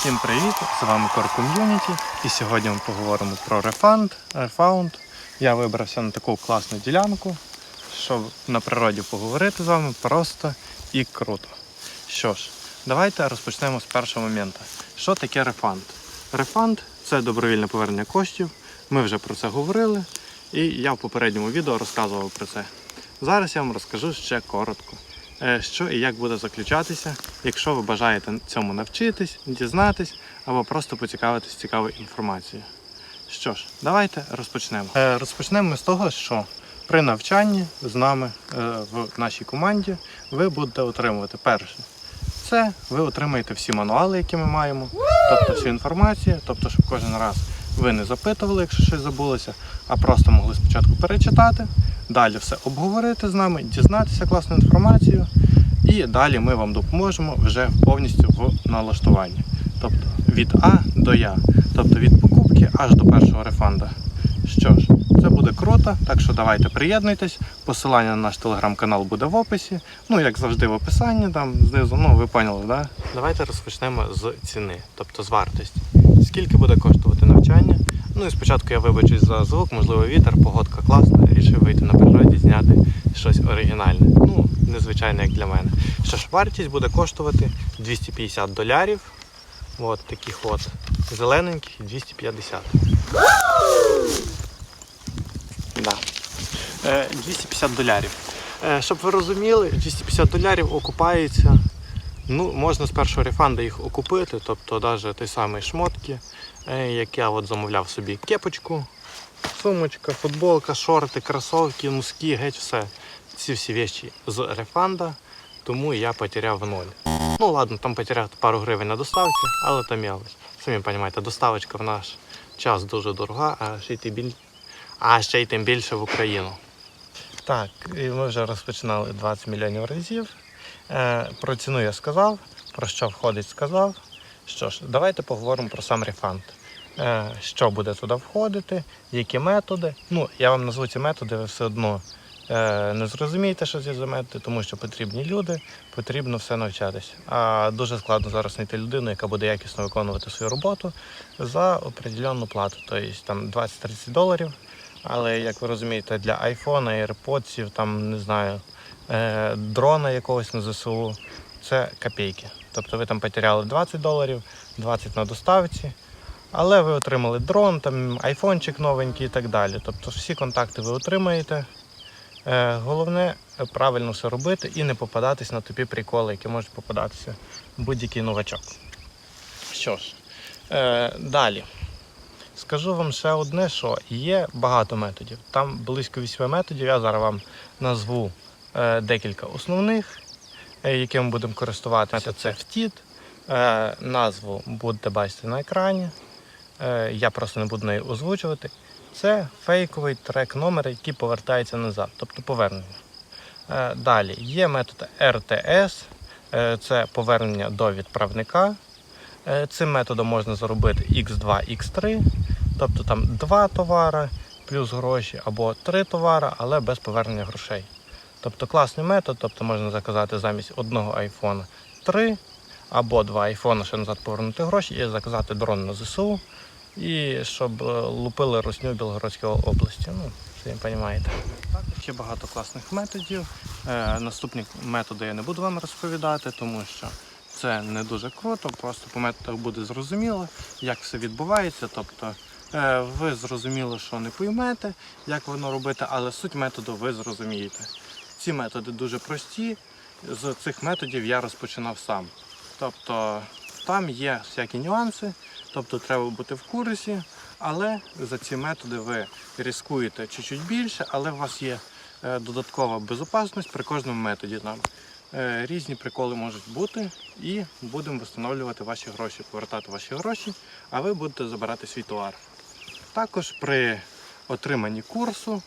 Всім привіт! З вами Core Community і сьогодні ми поговоримо про Refund, Refound. Я вибрався на таку класну ділянку, щоб на природі поговорити з вами просто і круто. Що ж, давайте розпочнемо з першого моменту. Що таке Refund? Refund – це добровільне повернення коштів. Ми вже про це говорили, і я в попередньому відео розказував про це. Зараз я вам розкажу ще коротко, що і як буде заключатися, якщо ви бажаєте цьому навчитись, дізнатись або просто поцікавитись цікавою інформацією. Що ж, давайте розпочнемо. Е, Розпочнемо з того, що при навчанні з нами е, в нашій команді ви будете отримувати перше. Це ви отримаєте всі мануали, які ми маємо, тобто всю інформацію, тобто, щоб кожен раз ви не запитували, якщо щось забулося, а просто могли спочатку перечитати, далі все обговорити з нами, дізнатися класну інформацію, і далі ми вам допоможемо вже повністю в налаштуванні. Тобто від А до Я, тобто від покупки аж до першого рефанда. Що ж, це буде круто, так що давайте приєднуйтесь. Посилання на наш телеграм-канал буде в описі. Ну, як завжди, в описанні там знизу, ну ви поняли, да? Давайте розпочнемо з ціни, тобто з вартості. Скільки буде коштувати навчання? Ну і спочатку я вибачусь за звук, можливо, вітер, погодка класна, рішив вийти на природі, зняти щось оригінальне. Ну, незвичайне, як для мене. Що ж, вартість буде коштувати 250 долярів. От таких от зелененьких 250. Да. Е, 250 долярів. Е, щоб ви розуміли, 250 долярів окупається. Ну, можна з першого рефанда їх окупити, тобто навіть той самий шмотки, е, як я от замовляв собі кепочку, сумочка, футболка, шорти, кросовки, носки, геть все. Ці всі речі з рефанда, тому я потеряв ноль. Ну ладно, там потеряв пару гривень на доставці, але то мелочь. Самі розумієте, доставочка в наш час дуже дорога, а ще й тим біль... тим більше в Україну. Так, і ми вже розпочинали 20 мільйонів разів. Е, про ціну я сказав, про що входить, сказав. Що ж, давайте поговоримо про сам рефанд. Е, що буде туди входити, які методи. Ну, я вам назву ці методи, ви все одно е, не зрозумієте, що це за методи, тому що потрібні люди, потрібно все навчатися. А дуже складно зараз знайти людину, яка буде якісно виконувати свою роботу за определенну плату, тобто там 20-30 доларів. Але як ви розумієте, для айфона, AirPods, там не знаю, дрона якогось на ЗСУ, це копійки. Тобто ви там потеряли 20 доларів, 20 на доставці, але ви отримали дрон, там айфончик новенький і так далі. Тобто всі контакти ви отримаєте. Е, головне е, правильно все робити і не попадатись на тупі приколи, які можуть попадатися будь-який новачок. Що ж, е, далі. Скажу вам ще одне, що є багато методів. Там близько 8 методів. Я зараз вам назву е, декілька основних, е, якими будемо користуватися. Це втіт. Е, назву будете бачити на екрані. Е, я просто не буду неї озвучувати. Це фейковий трек номер, який повертається назад, тобто повернення. Е, далі є метод RTS, е, це повернення до відправника. Е, Цим методом можна заробити X2, X3, тобто там два товари плюс гроші або три товари, але без повернення грошей. Тобто класний метод, тобто можна заказати замість одного айфона 3 або два айфона, ще назад повернути гроші і заказати дрон на ЗСУ, і щоб е, лупили русню Білгородській області. Ну, самі розумієте. Також є багато класних методів. Е, наступні методи я не буду вам розповідати, тому що це не дуже круто, просто по методах буде зрозуміло, як все відбувається. Тобто е, ви зрозуміло, що не поймете, як воно робити, але суть методу ви зрозумієте. Ці методи дуже прості. З цих методів я розпочинав сам. Тобто там є всякі нюанси, тобто треба бути в курсі, але за ці методи ви ризикуєте чуть-чуть більше, але у вас є е, додаткова безпечність при кожному методі. Там е, різні приколи можуть бути, і будемо встановлювати ваші гроші, повертати ваші гроші, а ви будете забирати свій товар. Також при отриманні курсу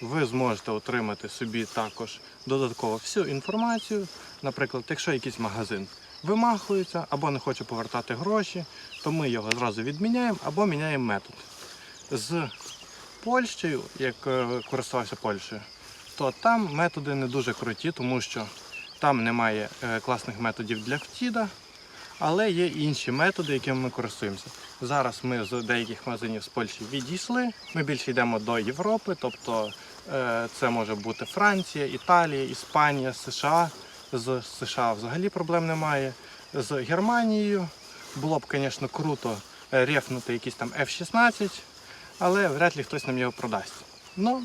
ви зможете отримати собі також додатково всю інформацію. Наприклад, якщо якийсь магазин вимахується або не хоче повертати гроші, то ми його зразу відміняємо або міняємо метод. З Польщею, як е, користувався Польщею, то там методи не дуже круті, тому що там немає е, класних методів для втіда, Але є інші методи, якими ми користуємося. Зараз ми з деяких магазинів з Польщі відійшли. Ми більше йдемо до Європи, тобто це може бути Франція, Італія, Іспанія, США. З США взагалі проблем немає. З Германією було б, звісно, круто е, рефнути якийсь там F-16, але вряд ли хтось нам його продасть. Ну,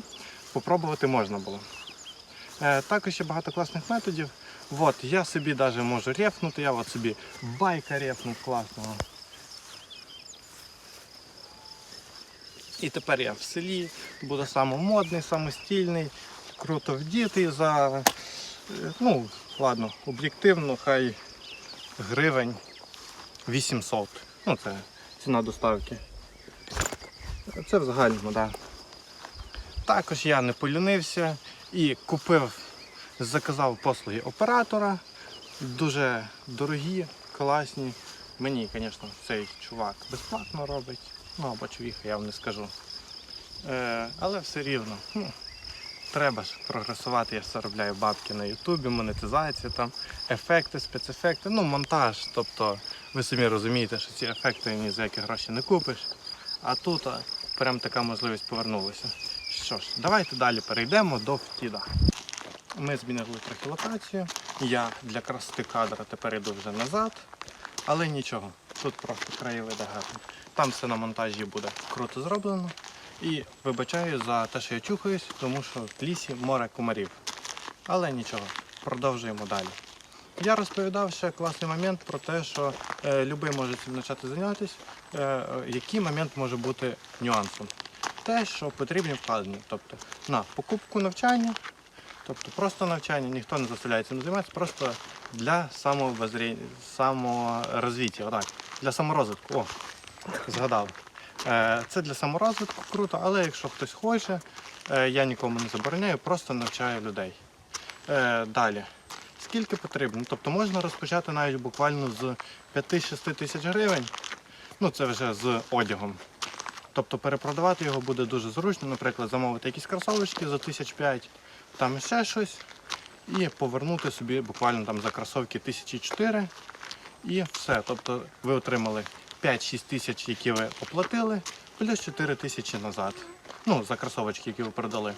попробувати можна було. Е, Також є багато класних методів. От, я собі навіть можу рефнути, я от собі байка рефнув класного. І тепер я в селі, буду самомодний, самостільний, круто вдітий за, ну, ладно, об'єктивно, хай гривень 800. Ну, це ціна доставки. Це в загальному, так. Да. Також я не полюнився і купив, заказав послуги оператора. Дуже дорогі, класні. Мені, звісно, цей чувак безплатно робить. Ну або чувіха, я вам не скажу. Е, але все рівно. Ну, треба ж прогресувати, я заробляю бабки на Ютубі, монетизація, там, ефекти, спецефекти, ну монтаж. Тобто ви самі розумієте, що ці ефекти ні за які гроші не купиш. А тут а, прям така можливість повернулася. Що ж, давайте далі перейдемо до втіда. Ми змінили трохи локацію. Я для красоти кадра тепер йду вже назад. Але нічого, тут просто краєвиди гарні. Там все на монтажі буде круто зроблено. І вибачаю за те, що я чухаюсь, тому що в лісі море комарів. Але нічого, продовжуємо далі. Я розповідав ще класний момент про те, що е, любий може цим почати зайнятися. Е, який момент може бути нюансом? Те, що потрібні вкладення. Тобто на покупку навчання, тобто просто навчання, ніхто не заставляє цим займатися, просто для самовозрі... саморозвиття, отак, для саморозвитку. О, згадав. Е, Це для саморозвитку круто, але якщо хтось хоче, е, я нікому не забороняю, просто навчаю людей. Е, Далі. Скільки потрібно? Тобто можна розпочати навіть буквально з 5-6 тисяч гривень. Ну це вже з одягом. Тобто перепродавати його буде дуже зручно, наприклад, замовити якісь кросовочки за 1005, там ще щось, і повернути собі буквально там за кросовки 1004 і все. Тобто ви отримали 5-6 тисяч, які ви оплатили, плюс 4 тисячі назад. Ну, за кросовочки, які ви продали.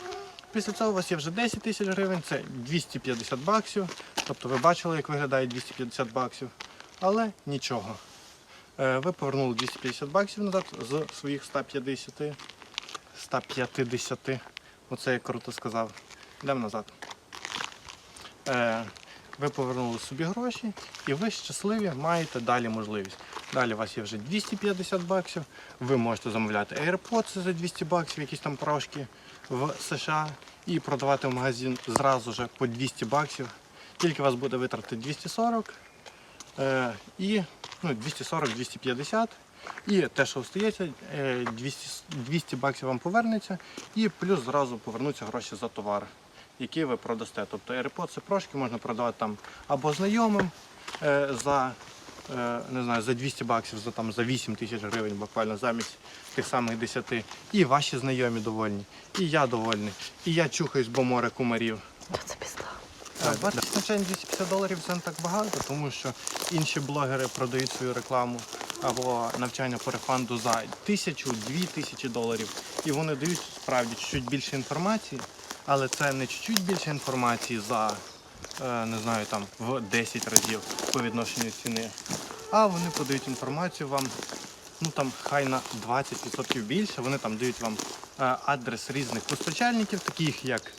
Після цього у вас є вже 10 тисяч гривень, це 250 баксів. Тобто ви бачили, як виглядає 250 баксів. Але нічого. Е, Ви повернули 250 баксів назад з своїх 150. 150. Оце я круто сказав. Йдемо назад. Е, Ви повернули собі гроші і ви щасливі маєте далі можливість. Далі у вас є вже 250 баксів. Ви можете замовляти AirPods за 200 баксів, якісь там прошки в США, і продавати в магазин зразу же по 200 баксів. Тільки у вас буде витрати 240 е, і ну, 240-250. І те, що остається, е, 200, 200 баксів вам повернеться, і плюс зразу повернуться гроші за товар, який ви продасте. Тобто AirPods прошки можна продавати там або знайомим е, за не знаю, за 200 баксів, за, там, за 8 тисяч гривень буквально замість тих самих 10. І ваші знайомі довольні, і я довольний, і я чухаюсь, бо море кумарів. Це пізда. Так, вартість навчання 250 доларів це не так багато, тому що інші блогери продають свою рекламу або навчання по рефанду за тисячу, дві тисячі доларів. І вони дають справді чуть більше інформації, але це не чуть більше інформації за е, не знаю там в 10 разів по відношенню ціни. А вони подають інформацію вам, ну там хай на 20% більше. Вони там дають вам е, адрес різних постачальників, таких як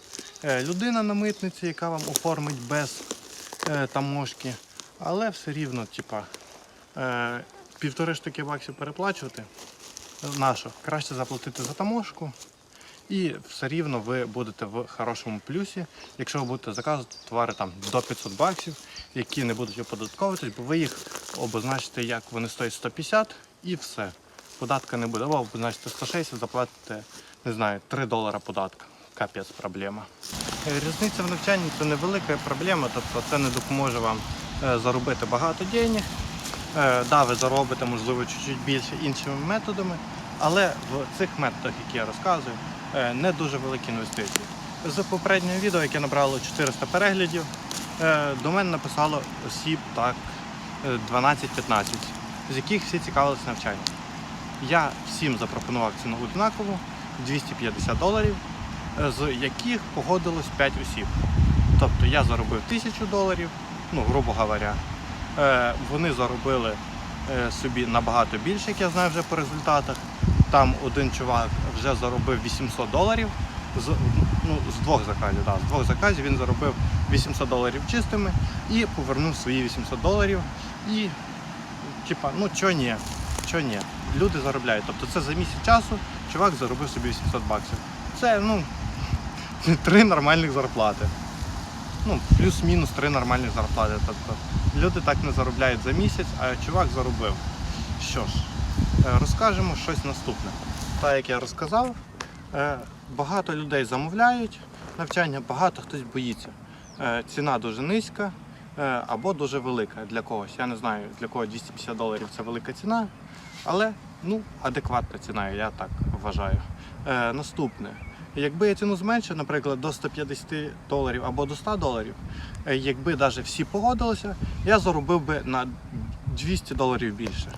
е, людина на митниці, яка вам оформить без е, таможки. Але все рівно, типа, е, півтори штуки баксів переплачувати. Нащо? Краще заплатити за таможку. І все рівно ви будете в хорошому плюсі, якщо ви будете заказувати товари там до 500 баксів, які не будуть оподатковуватись, бо ви їх обозначите, як вони стоять 150 і все. Податка не буде. Або обозначите 160, заплатите, не знаю, 3 долара податка. Капець проблема. Е, Різниця в навчанні це невелика проблема, тобто це не допоможе вам е, заробити багато денег. Е, Да, ви заробите, можливо, чуть-чуть більше іншими методами, але в цих методах, які я розказую, не дуже великі інвестиції. З попереднього відео, яке набрало 400 переглядів, е, до мене написало осіб так е, 12-15, з яких всі цікавилися навчанням. Я всім запропонував ціну однакову 250 доларів, е, з яких погодилось 5 осіб. Тобто я заробив 1000 доларів, ну, грубо говоря. Е, Вони заробили е, собі набагато більше, як я знаю вже по результатах. Там один чувак вже заробив 800 доларів. З, ну, з двох заказів, да, з двох заказів він заробив 800 доларів чистими і повернув свої 800 доларів. І, типа, ну чо ні, чо ні. Люди заробляють. Тобто це за місяць часу чувак заробив собі 800 баксів. Це ну, три нормальних зарплати. Ну, плюс-мінус три нормальних зарплати. Тобто люди так не заробляють за місяць, а чувак заробив. Що ж, розкажемо щось наступне. Так як я розказав, е, багато людей замовляють навчання, багато хтось боїться. Е, Ціна дуже низька е, або дуже велика для когось. Я не знаю, для кого 250 доларів це велика ціна, але ну, адекватна ціна, я так вважаю. Е, Наступне. Якби я ціну зменшив, наприклад, до 150 доларів або до 100 доларів, е, якби навіть всі погодилися, я заробив би на 200 доларів більше.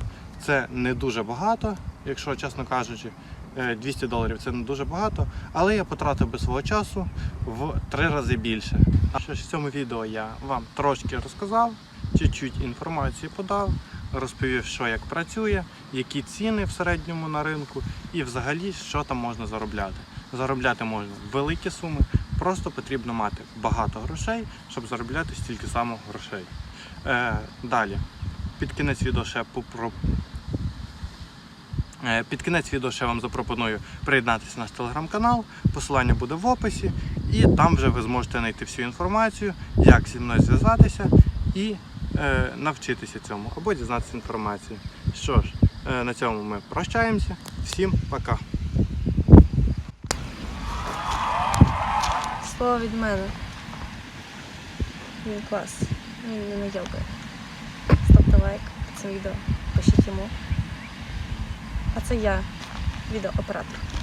Це не дуже багато, якщо чесно кажучи, е, 200 доларів це не дуже багато, але я потратив би свого часу в три рази більше. В цьому відео я вам трошки розказав, чуть-чуть інформації подав, розповів, що як працює, які ціни в середньому на ринку і взагалі що там можна заробляти. Заробляти можна великі суми, просто потрібно мати багато грошей, щоб заробляти стільки само грошей. Е, далі, під кінець відео ще попро... Е, Під кінець відео ще вам запропоную приєднатися на наш телеграм-канал. Посилання буде в описі, і там вже ви зможете знайти всю інформацію, як зі мною зв'язатися і е, навчитися цьому або дізнатися інформацію. Що ж, е, на цьому ми прощаємося. Всім пока. Слово від мене. Він клас. Він не найобує. Ставте лайк під цим відео, пишіть йому. Це я, відеооператор.